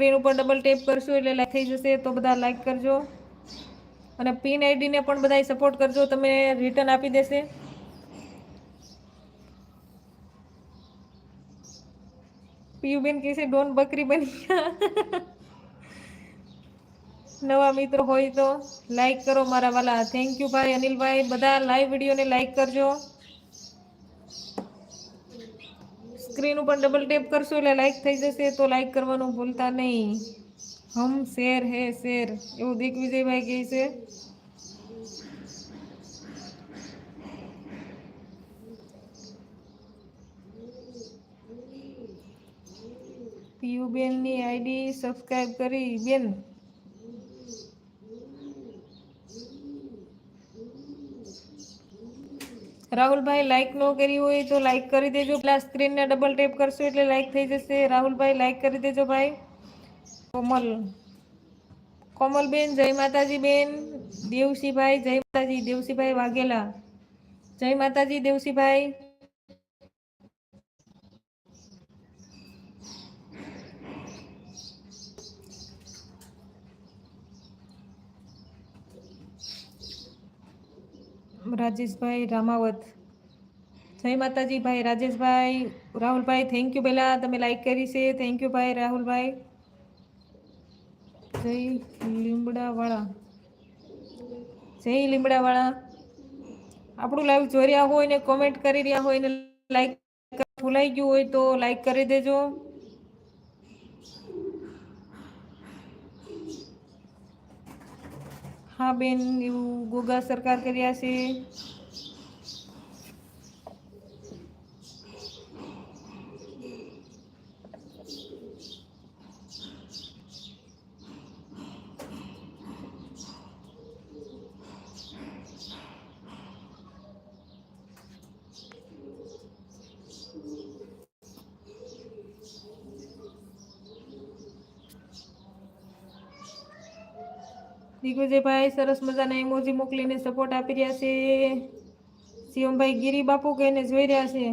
Screen ઉપર double tap કરશો એટલે લાઈક થઈ જશે, તો બધા લાઈક કરજો. અને પિન આઈડીને પણ બધા સપોર્ટ કરજો તમે રિટર્ન આપી દેશે. પીયુબેન કહે છે, ડોન બકરી બની નવા મિત્રો હોય તો લાઈક કરો મારા વાલા. થેન્ક યુ ભાઈ અનિલભાઈ. બધા લાઈવ વિડીયોને લાઈક કરજો. સ્ક્રીન ઉપર ડબલ ટેપ કરશો એટલે લાઈક થઈ જશે, તો લાઈક કરવાનું ભૂલતા નહીં. હમ, શેર હે, શેર. એવું દિગ્વિજયભાઈ કહે છે. પીયુબેનની આઈડી સબસ્ક્રાઈબ કરી. બેન રાહુલભાઈ લાઈક ન કરી હોય તો લાઈક કરી દેજો. પેલા સ્ક્રીનને ડબલ ટેપ કરશો એટલે લાઈક થઈ જશે. રાહુલભાઈ લાઈક કરી દેજો ભાઈ. કોમલ. કોમલબેન, જય માતાજી બેન દેવસીભાઈ, જય માતાજી. દેવસીભાઈ વાઘેલા. જય માતાજી, દેવસીભાઈ. રાજેશભાઈ રામાવત. જય માતાજી ભાઈ રાજેશભાઈ, રાહુલભાઈ થેન્ક યુ પહેલા તમે લાઈક કરી છે. થેન્ક યુ ભાઈ, રાહુલભાઈ. જય લીમડાવાળા. જય લીમડાવાળા. આપણું લાઈવ જોઈ રહ્યા હોય ને કોમેન્ટ કરી રહ્યા હોય ને લાઈક ભૂલાઈ ગયું હોય તો લાઈક કરી દેજો. હા બેન એવું ગોગા સરકાર કર્યા છે. દિગ્વિજયભાઈ સરસ મજાના ઇમોજી મોકલીને સપોર્ટ આપી રહ્યા છે. શિવમભાઈ ગિરી બાપુ કહીને જોઈ રહ્યા છે.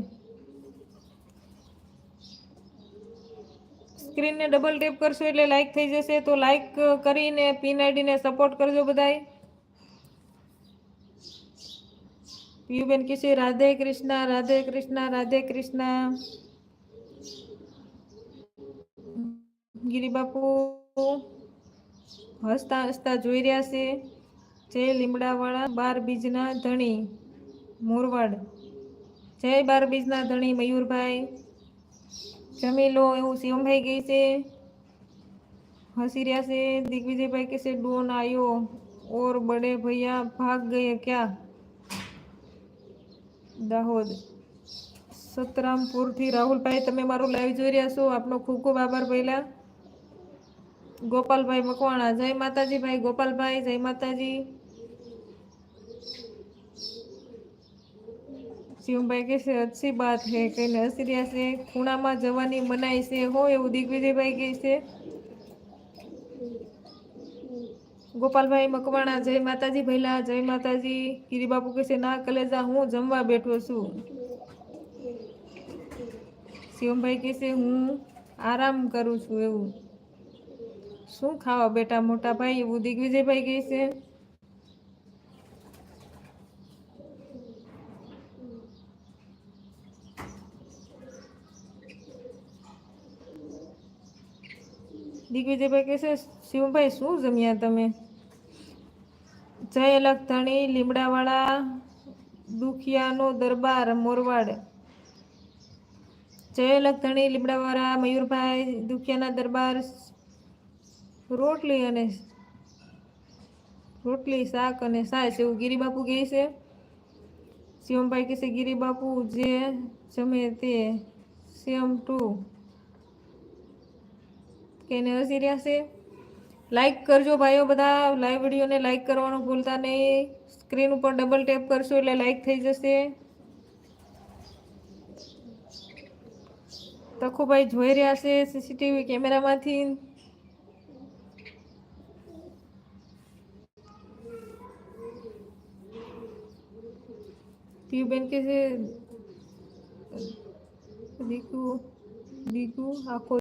સ્ક્રીનને ડબલ ટેપ કરશો એટલે લાઈક થઈ જશે. તો લાઈક કરીને પિન આઈડીને સપોર્ટ કરજો બધાય. પીયુબેન કે છે, રાધે કૃષ્ણ રાધે કૃષ્ણ રાધે કૃષ્ણ. ગિરી બાપુ. હસતા હસતા જોઈ રહ્યા છે જય લીમડાવાળા બાર બીજના ધણી મોરવાડ. જય બાર બીજના ધણી મયુરભાઈ. જમી લો એવું શિવમભાઈ ગઈ છે. હસી રહ્યા છે. દિગ્વિજયભાઈ કે ડોન આવ્યો ઓર બડે ભૈયા ભાગ ગયે ક્યાં? દાહોદ. સતરામપુરથી રાહુલભાઈ, તમે મારું લાઈવ જોઈ રહ્યા છો. આપનો ખૂબ ખૂબ આભાર પહેલા. ગોપાલભાઈ મકવાણા જય માતાજી ભાઈ ગોપાલભાઈ, જય માતાજી. શિવભાઈ કહે છે અચ્છી બાત હે, કહીને હસી રહ્યા છે. ખૂણામાં જવાની મનાઈ છે, હો એવું દિગ્વિજયભાઈ કહે છે. ગોપાલભાઈ મકવાણા, જય માતાજી ભૈલા, જય માતાજી. ગિરિબાપુ કહે છે, ના કલેજા, હું જમવા બેઠો છું. શિવમભાઈ કહે છે, હું આરામ કરું છું, એવું. શું ખાવા બેટા મોટા ભાઈ? એવું દિગ્વિજયભાઈ કહે છે. દિગ્વિજયભાઈ કહે છે શિવભાઈ શું જમ્યા તમે? જય અલગ ધણી, લીમડાવાળા, દુખિયાનો દરબાર, મોરવાડ. જય અલગ ધણી, લીમડાવાળા, મયુરભાઈ, દુખિયાના દરબાર રોટલી અને રોટલી, શાક અને સાસ એવું ગિરિબાપુ કહે છે. શિવમભાઈ કહે છે, ગિરિબાપુ, જે જમે તે સેમ ટુ. કેને હસી રહ્યા છે. લાઈક કરજો ભાઈઓ બધા. લાઈવ વિડીયોને લાઈક કરવાનું ભૂલતા નહીં. સ્ક્રીન ઉપર ડબલ ટેપ કરશો એટલે લાઈક થઈ જશે. તખુભાઈ જોઈ રહ્યા છે સીસીટીવી કેમેરામાંથી. પીયુબેન કે છે દીકુ દીકુ આખો